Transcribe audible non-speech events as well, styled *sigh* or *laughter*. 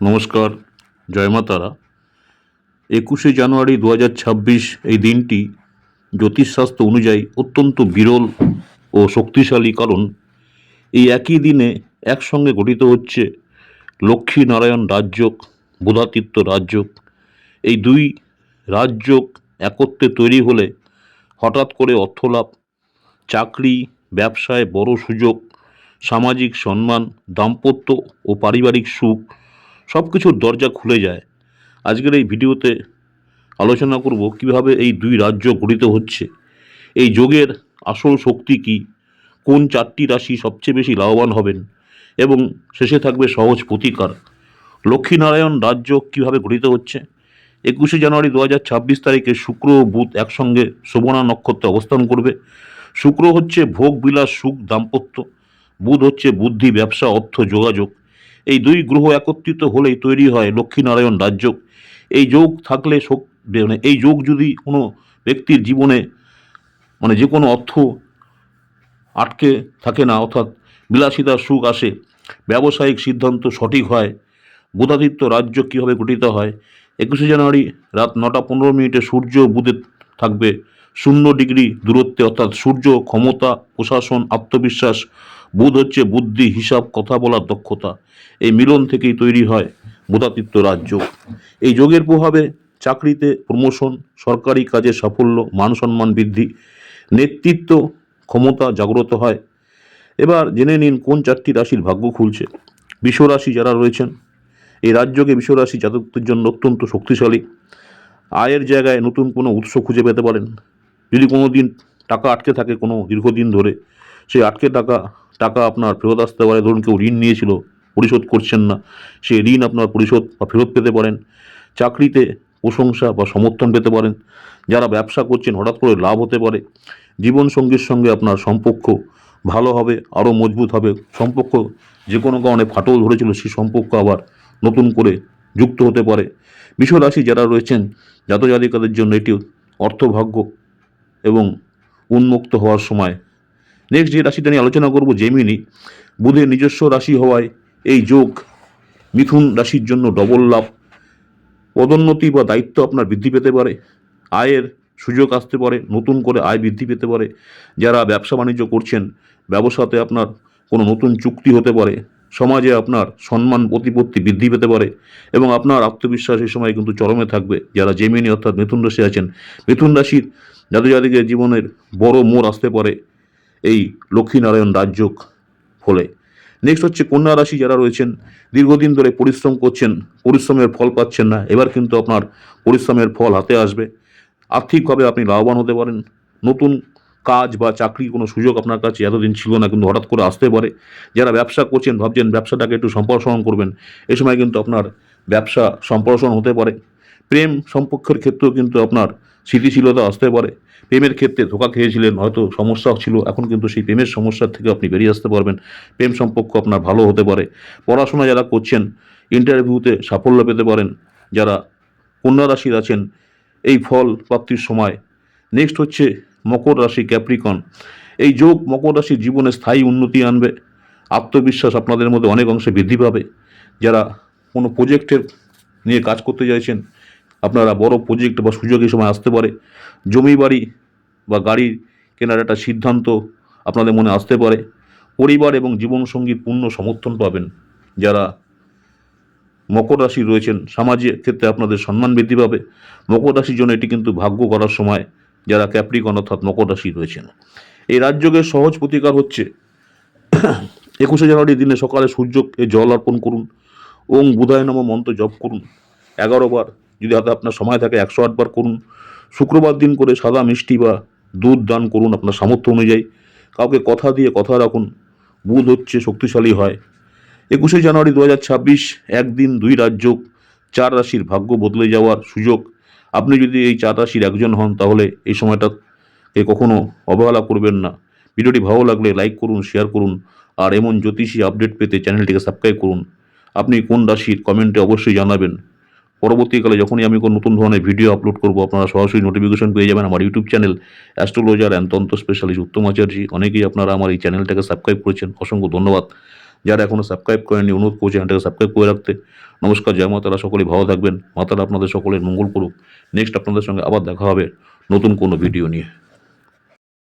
নমস্কার, জয় মা তারা। একুশে জানুয়ারি দু হাজার ছাব্বিশ এই দিনটি জ্যোতিষশাস্ত্র অনুযায়ী অত্যন্ত বিরল ও শক্তিশালী কারণ, এই একই দিনে একসঙ্গে গঠিত হচ্ছে লক্ষ্মী নারায়ণ রাজযোগ বুধাতিত্ব রাজযোগ। এই দুই রাজযোগ একত্রে তৈরি হলে হঠাৎ করে অর্থলাভ, চাকরি, ব্যবসায় বড় সুযোগ, সামাজিক সম্মান, দাম্পত্য ও পারিবারিক সুখ সব কিছুর দরজা খুলে যায়। আজকের এই ভিডিওতে আলোচনা করব কীভাবে এই দুই রাজ্য গঠিত হচ্ছে। এই যোগের আসল শক্তি কি? কোন চারটি রাশি সবচেয়ে বেশি লাভবান হবেন? এবং শেষে থাকবে সহজ প্রতিকার। লক্ষ্মীনারায়ণ রাজ্য কীভাবে গঠিত হচ্ছে? একুশে জানুয়ারি দু হাজার ছাব্বিশ তারিখে শুক্র ও বুধ একসঙ্গে শোভনা নক্ষত্রে অবস্থান করবে। শুক্র হচ্ছে ভোগ বিলাস সুখ, দাম্পত্য। বুধ হচ্ছে বুদ্ধি, ব্যবসা, অর্থ, যোগাযোগ। এই দুই গ্রহ একত্রিত হলেই তৈরি হয় লক্ষ্মীনারায়ণ রাজযোগ এই যোগ থাকলে মানে এই যোগ যদি কোনো ব্যক্তির জীবনে মানে যে কোনো অর্থ আটকে থাকে না, অর্থাৎ বিলাসিতার সুখ আসে, ব্যবসায়িক সিদ্ধান্ত সঠিক হয়, বুধাদিত্য রাজ্য কীভাবে গঠিত হয়, একুশে জানুয়ারি রাত নটা পনেরো মিনিটে সূর্য বুধে থাকবে। শূন্য ডিগ্রি দূরত্বে, অর্থাৎ সূর্য ক্ষমতা, প্রশাসন, আত্মবিশ্বাস বুধ হচ্ছে বুদ্ধি, হিসাব, কথা বলার দক্ষতা। এই মিলন থেকেই তৈরি হয় বুধাতিত্ব রাজ্য এই যোগের প্রভাবে চাকরিতে প্রমোশন, সরকারি কাজে সাফল্য, মান সম্মান বৃদ্ধি, নেতৃত্ব ক্ষমতা জাগ্রত হয়। এবার জেনে নিন কোন চারটি রাশির ভাগ্য খুলছে। বিশ্বরাশি যারা রয়েছেন, এই রাজ্যকে বিশ্বরাশি জাতকদের জন্য অত্যন্ত শক্তিশালী। আয়ের জায়গায় নতুন কোনো উৎস খুঁজে পেতে পারেন। যদি কোনো দিন টাকা আটকে থাকে কোনো দীর্ঘদিন ধরে, সেই আটকে টাকা টাকা আপনার ফেরত আসতে পারে। ধরুন কেউ ঋণ নিয়েছিল, পরিশোধ করছেন না সেই ঋণ আপনার পরিশোধ বা ফেরত পেতে পারেন, চাকরিতে প্রশংসা বা সমর্থন পেতে পারেন, যারা ব্যবসা করছেন হঠাৎ করে লাভ হতে পারে, জীবনসঙ্গীর সঙ্গে আপনার সম্পর্ক ভালো হবে, আরও মজবুত হবে, সম্পর্ক যে কোনো কারণে ফাটল ধরেছিল, সেই সম্পর্ক আবার নতুন করে যুক্ত হতে পারে। রাশি যারা রয়েছেন, জাতজাতিকাদের জন্য এটি অর্থভাগ্য এবং উন্মুক্ত হওয়ার সময় নেক্সট যে রাশিটা নিয়ে আলোচনা করব জেমিনি বুধের নিজস্ব রাশি হওয়ায় এই যোগ মিথুন রাশির জন্য ডবল লাভ। পদোন্নতি বা দায়িত্ব আপনার বৃদ্ধি পেতে পারে। আয়ের সুযোগ আসতে পারে, নতুন করে আয় বৃদ্ধি পেতে পারে। যারা ব্যবসা বাণিজ্য করছেন, ব্যবসাতে আপনার কোনো নতুন চুক্তি হতে পারে। সমাজে আপনার সম্মান, প্রতিপত্তি বৃদ্ধি পেতে পারে এবং আপনার আত্মবিশ্বাস এই সময় কিন্তু চরমে থাকবে। যারা জেমিনি অর্থাৎ মিথুন রাশি আছেন, মিথুন রাশির যাদেরকে জীবনের বড় মোড় আসতে পারে। এই লক্ষ্মীনারায়ণ রাজযোগ ফলে নেক্সট হচ্ছে কন্যা রাশি যারা রয়েছেন, দীর্ঘদিন ধরে পরিশ্রম করছেন, পরিশ্রমের ফল পাচ্ছেন না, এবার কিন্তু আপনার পরিশ্রমের ফল হাতে আসবে। আর্থিকভাবে আপনি লাভবান হতে পারেন, নতুন কাজ বা চাকরির কোনো সুযোগ আপনার কাছে এতদিন ছিল না, কিন্তু হঠাৎ করে আসতে পারে। যারা ব্যবসা করছেন, ভাবছেন ব্যবসাটাকে একটু সম্প্রসারণ করবেন, এ সময় কিন্তু আপনার ব্যবসা সম্প্রসারণ হতে পারে। প্রেম সম্পর্কের ক্ষেত্রেও কিন্তু আপনার স্থিতিশীলতা আসতে পারে। প্রেমের ক্ষেত্রে ধোকা খেয়েছিলেন, হয়তো সমস্যা ছিল। এখন কিন্তু সেই প্রেমের সমস্যার থেকে আপনি বেরিয়ে আসতে পারবেন। প্রেম সম্পর্ক আপনার ভালো হতে পারে। পড়াশোনা যারা করছেন, ইন্টারভিউতে সাফল্য পেতে পারেন। যারা কন্যা রাশির আছেন, এই ফল প্রাপ্তির সময়। নেক্সট হচ্ছে মকর রাশি ক্যাপ্রিকন। এই যোগ মকর রাশির জীবনে স্থায়ী উন্নতি আনবে। আত্মবিশ্বাস আপনাদের মধ্যে অনেক অংশে বৃদ্ধি পাবে। যারা কোনো প্রজেক্টের নিয়ে কাজ করতে চাইছেন আপনারা বড় প্রজেক্ট বা সুযোগ এই সময় আসতে পারে। জমি বাড়ি বা গাড়ি কেনার একটা সিদ্ধান্ত আপনাদের মনে আসতে পারে। পরিবার এবং জীবনসঙ্গীর পূর্ণ সমর্থন পাবেন। যারা মকর রাশি রয়েছেন, সামাজিক ক্ষেত্রে আপনাদের সম্মান বৃদ্ধি পাবে। মকর রাশির জন্য এটি কিন্তু ভাগ্য করার সময় যারা ক্যাপ্রিকন অর্থাৎ মকর রাশি রয়েছেন। এই রাজযোগের সহজ প্রতিকার হচ্ছে *clears throat* একুশে জানুয়ারি দিনে সকালে সূর্যকে জল অর্পণ করুন। ওং বুধায় নম মন্ত্র জপ করুন। এগারো বার যদি হাতে আপনার সময় থাকে একশো আটবার করুন। শুক্রবার দিন করে সাদা মিষ্টি বা দুধ দান করুন আপনার সামর্থ্য অনুযায়ী। কাউকে কথা দিয়ে কথা রাখুন। বুধ হচ্ছে শক্তিশালী হয়। একুশে জানুয়ারি দু হাজার ছাব্বিশ, একদিন দুই রাজ্য, চার রাশির ভাগ্য বদলে যাওয়ার সুযোগ। আপনি যদি এই চার রাশির একজন হন, তাহলে এই সময়টাকে কখনো অবহেলা করবেন না। ভিডিওটি ভালো লাগলে লাইক করুন, শেয়ার করুন, আর এমন জ্যোতিষী আপডেট পেতে চ্যানেলটিকে সাবস্ক্রাইব করুন। আপনি কোন রাশির কমেন্টে অবশ্যই জানাবেন। পরবর্তীকালে যখনই আমি কোনো নতুন ধরনের ভিডিও আপলোড করব, আপনারা সরাসরি নোটিফিকেশন পেয়ে যাবেন আমার YouTube channel astrologer and tantra specialist Uttam Acharya অনেকেই আপনারা আমার এই চ্যানেলটাকে সাবস্ক্রাইব করেছেন, অসংখ্য ধন্যবাদ। যারা এখনও সাবস্ক্রাইব করেননি, অনুরোধ করছি চ্যানেলটাকে সাবস্ক্রাইব করে রাখতে। নমস্কার, জয় মাতারা, সকলেই ভালো থাকবেন। মাতারা আপনাদের সকলের মঙ্গল করুক। নেক্সট আপনাদের সঙ্গে আবার দেখা হবে নতুন কোনো ভিডিও নিয়ে।